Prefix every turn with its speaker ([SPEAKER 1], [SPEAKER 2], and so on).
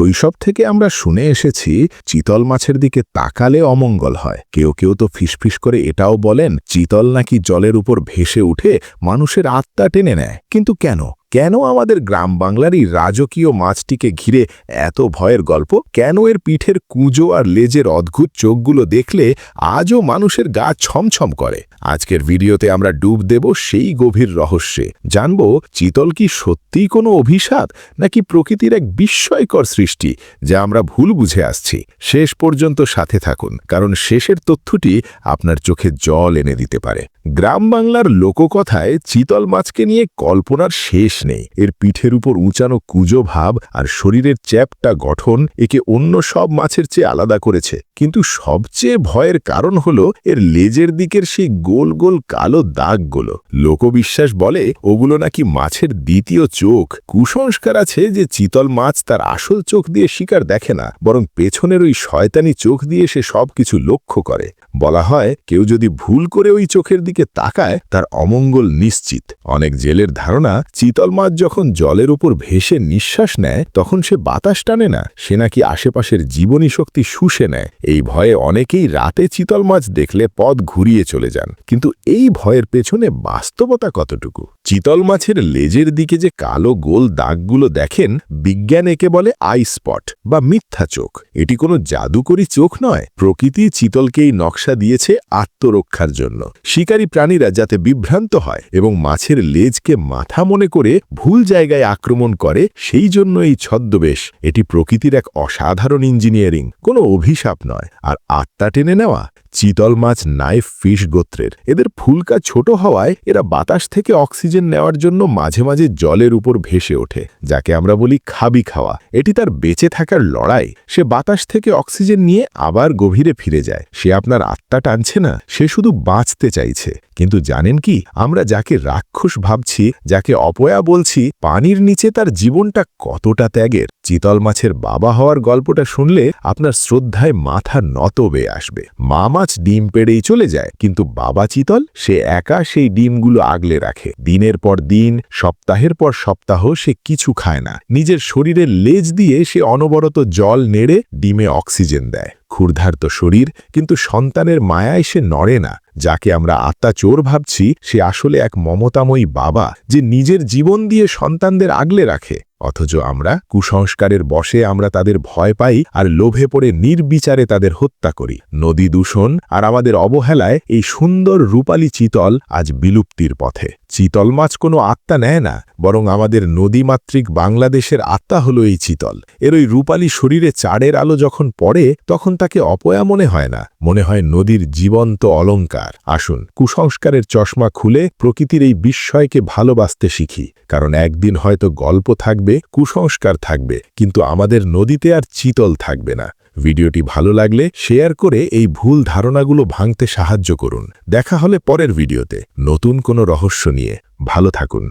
[SPEAKER 1] শৈশব থেকে আমরা শুনে এসেছি, চিতল মাছের দিকে তাকালে অমঙ্গল হয়। কেউ কেউ তো ফিসফিস করে এটাও বলেন, চিতল নাকি জলের উপর ভেসে উঠে মানুষের আত্মা টেনে নেয়। কিন্তু কেন? কেন আমাদের গ্রাম বাংলার এই রাজকীয় মাছটিকে ঘিরে এত ভয়ের গল্প? কেন এর পিঠের কুঁজো আর লেজের অদ্ভুত চোখগুলো দেখলে আজও মানুষের গা ছমছম করে? আজকের ভিডিওতে আমরা ডুব দেব সেই গভীর রহস্যে। জানব, চিতল কি সত্যিই কোনো অভিশাপ, নাকি প্রকৃতির এক বিস্ময়কর সৃষ্টি, যা আমরা ভুল বুঝে আসছি? শেষ পর্যন্ত সাথে থাকুন, কারণ শেষের তথ্যটি আপনার চোখে জল এনে দিতে পারে। গ্রাম বাংলার লোককথায় চিতল মাছকে নিয়ে কল্পনার শেষ নেই এর পিঠের উপর উঁচানো কুজো ভাব আর শরীরের চ্যাপটা গঠন একে অন্য সব মাছের চেয়ে আলাদা করেছে। কিন্তু সবচেয়ে ভয়ের কারণ হল এর লেজের দিকের সেই গোল গোল কালো দাগগুলো। লোকবিশ্বাস বলে ওগুলো নাকি মাছের দ্বিতীয় চোখ। কুসংস্কার আছে যে চিতল মাছ তার আসল চোখ দিয়ে শিকার দেখে না, বরং পেছনের ওই শয়তানি চোখ দিয়ে সে সবকিছু লক্ষ্য করে। বলা হয়, কেউ যদি ভুল করে ওই চোখের দিকে তাকায়, তার অমঙ্গল নিশ্চিত। অনেক জেলের ধারণা, চিতল মাছ যখন জলের উপর ভেসে নিঃশ্বাস নেয়, তখন সে বাতাস টানে না, সে নাকি আশেপাশের জীবনী শক্তি শুষে নেয়। এই ভয়ে অনেকেই রাতে চিতল মাছ দেখলে পথ ঘুরিয়ে চলে যান। কিন্তু এই ভয়ের পেছনে বাস্তবতা কতটুকু? চিতল মাছের লেজের দিকে যে কালো গোল দাগগুলো দেখেন, বিজ্ঞান একে বলে আই স্পট বা মিথ্যা চোখ। এটি কোনো জাদুকরি চোখ নয়, প্রকৃতি চিতলকেই নকশা দিয়েছে আত্মরক্ষার জন্য। শিকারী প্রাণীরা যাতে বিভ্রান্ত হয় এবং মাছের লেজকে মাথা মনে করে ভুল জায়গায় আক্রমণ করে, সেই জন্য এই ছদ্মবেশ। এটি প্রকৃতির এক অসাধারণ ইঞ্জিনিয়ারিং, কোনো অভিশাপ নয়। আর আত্মা টেনে নেওয়া? চিতল মাছ নাইফ ফিশ গোত্রের। এদের ফুলকা ছোট হওয়ায় এরা বাতাস থেকে অক্সিজেন নেওয়ার জন্য মাঝে মাঝে জলের উপর ভেসে ওঠে, যাকে আমরা বলি খাবি খাওয়া। এটি তার বেঁচে থাকার লড়াই। সে বাতাস থেকে অক্সিজেন নিয়ে আবার গভীরে ফিরে যায়। সে আপনার আত্মা টানছে না, সে শুধু বাঁচতে চাইছে। কিন্তু জানেন কি, আমরা যাকে রাক্ষস ভাবছি, যাকে অপয়া বলছি, পানির নিচে তার জীবনটা কতটা ত্যাগের। চিতল মাছের বাবা হওয়ার গল্পটা শুনলে আপনার শ্রদ্ধায় মাথা নত বেয়ে আসবে। মা মাছ ডিম পেড়েই চলে যায়, কিন্তু বাবা চিতল, সে একা সেই ডিমগুলো আগলে রাখে। দিনের পর দিন, সপ্তাহের পর সপ্তাহ সে কিছু খায় না। নিজের শরীরের লেজ দিয়ে সে অনবরত জল নেড়ে ডিমে অক্সিজেন দেয়। ক্ষুর্ধার্ত শরীর, কিন্তু সন্তানের মায়ায় সে নড়ে না। যাকে আমরা আত্মা চোর ভাবছি, সে আসলে এক মমতাময়ী বাবা যে নিজের জীবন দিয়ে সন্তানদের আগলে রাখে। অথচ আমরা কুসংস্কারের বশে আমরা তাদের ভয় পাই আর লোভে পড়ে নির্বিচারে তাদের হত্যা করি। নদী দূষণ আর আমাদের অবহেলায় এই সুন্দর রূপালী চিতল আজ বিলুপ্তির পথে। চিতল মাছ কোনো আত্মা নেয় না, বরং আমাদের নদীমাতৃক বাংলাদেশের আত্মা হলো এই চিতল। এর ওই রূপালী শরীরে চাড়ের আলো যখন পড়ে, তখন তাকে অপয়া মনে হয় না। মনে হয় নদীর জীবন্ত অলঙ্কার। আসুন, কুসংস্কারের চশমা খুলে প্রকৃতির এই বিস্ময়কে ভালোবাসতে শিখি। কারণ একদিন হয়তো গল্প থাকবে, কুসংস্কার থাকবে, কিন্তু আমাদের নদীতে আর চিতল থাকবে না। ভিডিওটি ভালো লাগলে শেয়ার করে এই ভুল ধারণাগুলো ভাঙতে সাহায্য করুন। দেখা হলে পরের ভিডিওতে। নতুন কোনো রহস্য নিয়ে। ভালো থাকুন।